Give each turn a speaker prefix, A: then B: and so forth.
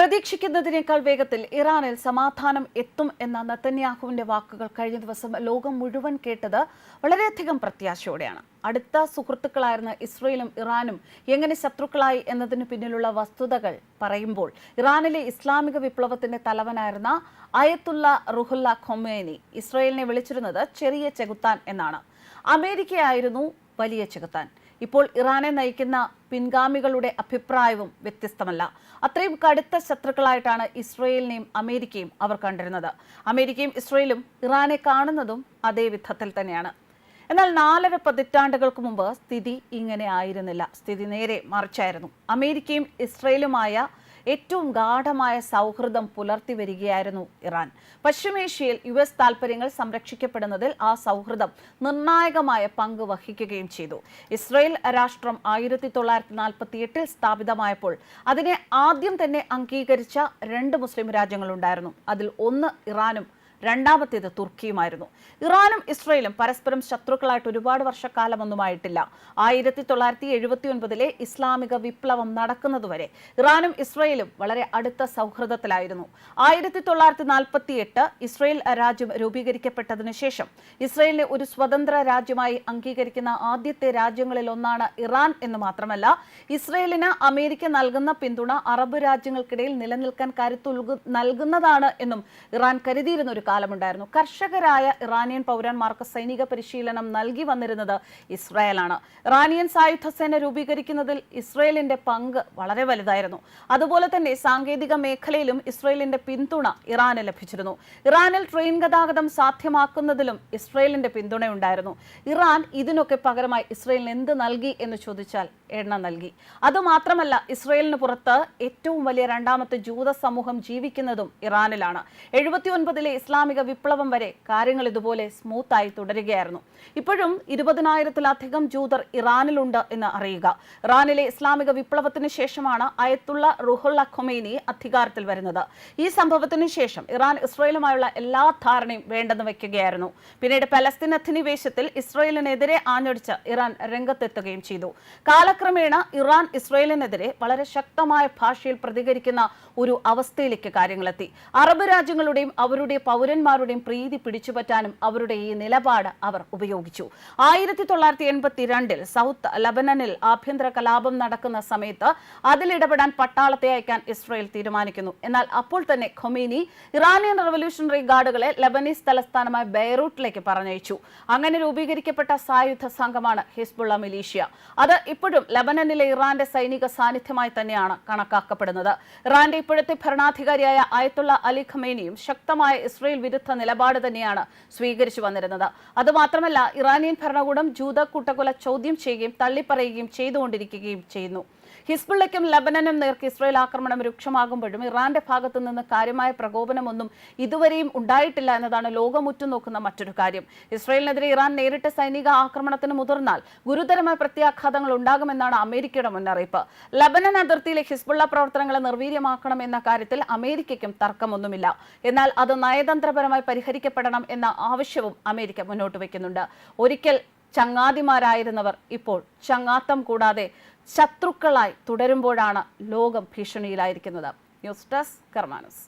A: പ്രതീക്ഷിക്കുന്നതിനേക്കാൾ വേഗത്തിൽ ഇറാനിൽ സമാധാനം എത്തും എന്ന നത്തന്യാഹുവിന്റെ വാക്കുകൾ കഴിഞ്ഞ ദിവസം ലോകം മുഴുവൻ കേട്ടത് വളരെയധികം പ്രത്യാശയോടെയാണ്. അടുത്ത സുഹൃത്തുക്കളായിരുന്ന ഇസ്രയേലും ഇറാനും എങ്ങനെ ശത്രുക്കളായി എന്നതിന് പിന്നിലുള്ള വസ്തുതകൾ പറയുമ്പോൾ ഇറാനിലെ ഇസ്ലാമിക വിപ്ലവത്തിന്റെ തലവനായിരുന്ന അയത്തുള്ള റുഹുല്ല ഖൊമേനി ഇസ്രയേലിനെ വിളിച്ചിരുന്നത് ചെറിയ ചെകുത്താൻ എന്നാണ്. അമേരിക്കയായിരുന്നു വലിയ ചെകുത്താൻ. ഇപ്പോൾ ഇറാനെ നയിക്കുന്ന പിൻഗാമികളുടെ അഭിപ്രായവും വ്യത്യസ്തമല്ല. അത്രയും കടുത്ത ശത്രുക്കളായിട്ടാണ് ഇസ്രയേലിനെയും അമേരിക്കയും അവർ കണ്ടിരുന്നത്. അമേരിക്കയും ഇസ്രയേലും ഇറാനെ കാണുന്നതും അതേ വിധത്തിൽ തന്നെയാണ്. എന്നാൽ നാലര പതിറ്റാണ്ടുകൾക്ക് മുമ്പ് സ്ഥിതി ഇങ്ങനെ ആയിരുന്നില്ല. സ്ഥിതി നേരെ മറിച്ചായിരുന്നു. അമേരിക്കയും ഇസ്രയേലുമായ ഏറ്റവും ഗാഠമായ സൗഹൃദം പുലർത്തി വരികയായിരുന്നു ഇറാൻ. പശ്ചിമേഷ്യയിൽ യു എസ് താൽപര്യങ്ങൾ സംരക്ഷിക്കപ്പെടുന്നതിൽ ആ സൗഹൃദം നിർണായകമായ പങ്ക് വഹിക്കുകയും ചെയ്തു. ഇസ്രയേൽ രാഷ്ട്രം ആയിരത്തി തൊള്ളായിരത്തി നാൽപ്പത്തി എട്ടിൽ സ്ഥാപിതമായപ്പോൾ അതിനെ ആദ്യം തന്നെ അംഗീകരിച്ച രണ്ട് മുസ്ലിം രാജ്യങ്ങളുണ്ടായിരുന്നു. അതിൽ ഒന്ന് ഇറാനും രണ്ടാമത്തേത് തുർക്കിയുമായിരുന്നു. ഇറാനും ഇസ്രയേലും പരസ്പരം ശത്രുക്കളായിട്ട് ഒരുപാട് വർഷക്കാലമൊന്നുമായിട്ടില്ല. ആയിരത്തി തൊള്ളായിരത്തി എഴുപത്തി ഒൻപതിലെ ഇസ്ലാമിക വിപ്ലവം നടക്കുന്നതുവരെ ഇറാനും ഇസ്രയേലും വളരെ അടുത്ത സൗഹൃദത്തിലായിരുന്നു. ആയിരത്തി തൊള്ളായിരത്തി നാൽപ്പത്തി എട്ട് ഇസ്രയേൽ രാജ്യം രൂപീകരിക്കപ്പെട്ടതിനു ശേഷം ഇസ്രയേലിനെ ഒരു സ്വതന്ത്ര രാജ്യമായി അംഗീകരിക്കുന്ന ആദ്യത്തെ രാജ്യങ്ങളിൽ ഒന്നാണ് ഇറാൻ എന്ന് മാത്രമല്ല ഇസ്രയേലിന് അമേരിക്ക നൽകുന്ന പിന്തുണ അറബ് രാജ്യങ്ങൾക്കിടയിൽ നിലനിൽക്കാൻ കരുത്തുൽകു നൽകുന്നതാണ് എന്നും ഇറാൻ കരുതിയിരുന്ന ഒരു കാലമുണ്ടായിരുന്നു. കർഷകരായ ഇറാനിയൻ പൗരന്മാർക്ക് സൈനിക പരിശീലനം നൽകി വന്നിരുന്നത് ഇസ്രായേലാണ്. ഇറാനിയൻ സായുധ സേന രൂപീകരിക്കുന്നതിൽ ഇസ്രയേലിന്റെ പങ്ക് വളരെ വലുതായിരുന്നു. അതുപോലെ തന്നെ സാങ്കേതിക മേഖലയിലും ഇസ്രയേലിന്റെ പിന്തുണ ഇറാന് ലഭിച്ചിരുന്നു. ഇറാനിൽ ട്രെയിൻ ഗതാഗതം സാധ്യമാക്കുന്നതിലും ഇസ്രയേലിന്റെ പിന്തുണയുണ്ടായിരുന്നു. ഇറാൻ ഇതിനൊക്കെ പകരമായി ഇസ്രയേലിന് എന്ത് നൽകി എന്ന് ചോദിച്ചാൽ എണ്ണ നൽകി. അതുമാത്രമല്ല ഇസ്രയേലിന് പുറത്ത് ഏറ്റവും വലിയ രണ്ടാമത്തെ ജൂത സമൂഹം ജീവിക്കുന്നതും ഇറാനിലാണ്. എഴുപത്തി ഒൻപതിലെ ഇസ്ലാമിക വിപ്ലവം വരെ കാര്യങ്ങൾ ഇതുപോലെ സ്മൂത്തായി തുടരുകയായിരുന്നു. ഇപ്പോഴും ഇരുപതിനായിരത്തിലധികം ജൂതർ ഇറാനിലുണ്ട് എന്ന് അറിയുക. ഇറാനിലെ ഇസ്ലാമിക വിപ്ലവത്തിന് ശേഷമാണ് അയത്തുള്ള റുഹുള്ള ഖൊമേനി അധികാരത്തിൽ വരുന്നത്. ഈ സംഭവത്തിന് ശേഷം ഇറാൻ ഇസ്രയേലുമായുള്ള എല്ലാ ധാരണയും വേണ്ടെന്ന് വെക്കുകയായിരുന്നു പിന്നീട് പലസ്തീൻ അധിനിവേശത്തിൽ ഇസ്രയേലിനെതിരെ ആഞ്ഞടിച്ച് ഇറാൻ രംഗത്തെത്തുകയും ചെയ്തു. കാലക്രമേണ ഇറാൻ ഇസ്രയേലിനെതിരെ വളരെ ശക്തമായ ഭാഷയിൽ പ്രതികരിക്കുന്ന ഒരു അവസ്ഥയിലേക്ക് കാര്യങ്ങളെത്തി. അറബ് രാജ്യങ്ങളുടെയും അവരുടെ പൗരന്മാരുടെയും പ്രീതി പിടിച്ചുപറ്റാനും അവരുടെ ഈ നിലപാട് അവർ ഉപയോഗിച്ചു. ആയിരത്തി തൊള്ളായിരത്തി എൺപത്തിരണ്ടിൽ സൗത്ത് ലബനനിൽ ആഭ്യന്തര കലാപം നടക്കുന്ന സമയത്ത് അതിലിടപെടാൻ പട്ടാളത്തെ അയക്കാൻ ഇസ്രയേൽ തീരുമാനിക്കുന്നു. എന്നാൽ അപ്പോൾ തന്നെ ഖൊമീനി ഇറാനിയൻ റവല്യൂഷണറി ഗാർഡുകളെ ലബനീസ് തലസ്ഥാനമായ ബെയ്റൂട്ടിലേക്ക് പറഞ്ഞയച്ചു. അങ്ങനെ രൂപീകരിക്കപ്പെട്ട സായുധ സംഘമാണ് ഹിസ്ബുള്ള മിലീഷ്യ. അത് ഇപ്പോഴും ലബനനിലെ ഇറാന്റെ സൈനിക സാന്നിധ്യമായി തന്നെയാണ് കണക്കാക്കപ്പെടുന്നത്. ഇറാന്റെ ഇപ്പോഴത്തെ ഭരണാധികാരിയായ ആയത്തുള്ള അലി ഖമേനിയും ശക്തമായ ഇസ്രയേൽ വിരുദ്ധ നിലപാട് തന്നെയാണ് സ്വീകരിച്ചു വന്നിരുന്നത്. അതുമാത്രമല്ല ഇറാനിയൻ ഭരണകൂടം ജൂത കൂട്ടക്കൊല ചോദ്യം ചെയ്യുകയും തള്ളിപ്പറയുകയും ചെയ്തുകൊണ്ടിരിക്കുകയും ചെയ്യുന്നു. ഹിസ്ബുള്ളയ്ക്കും ലബനനും നേർക്ക് ഇസ്രയേൽ ആക്രമണം രൂക്ഷമാകുമ്പോഴും ഇറാന്റെ ഭാഗത്തു നിന്ന് കാര്യമായ പ്രകോപനമൊന്നും ഇതുവരെയും ഉണ്ടായിട്ടില്ല എന്നതാണ് ലോകം ഉറ്റുനോക്കുന്ന മറ്റൊരു കാര്യം. ഇസ്രയേലിനെതിരെ ഇറാൻ നേരിട്ട സൈനിക ആക്രമണത്തിന് മുതിർന്നാൽ ഗുരുതരമായ പ്രത്യാഘാതങ്ങൾ ഉണ്ടാകുമെന്നാണ് അമേരിക്കയുടെ മുന്നറിയിപ്പ്. ലബനൻ അതിർത്തിയിലെ ഹിസ്ബുള്ള പ്രവർത്തനങ്ങളെ നിർവീര്യമാക്കണം എന്ന കാര്യത്തിൽ അമേരിക്കയ്ക്കും തർക്കമൊന്നുമില്ല. എന്നാൽ അത് നയതന്ത്രപരമായി പരിഹരിക്കപ്പെടണം എന്ന ആവശ്യവും അമേരിക്ക മുന്നോട്ട് വയ്ക്കുന്നുണ്ട്. ഒരിക്കൽ ചങ്ങാതിമാരായിരുന്നവർ ഇപ്പോൾ ചങ്ങാത്തം കൂടാതെ ശത്രുക്കളായി തുടരുമ്പോഴാണ് ലോകം ഭീഷണിയിലായിരിക്കുന്നത്. News desk കർമാനസ്.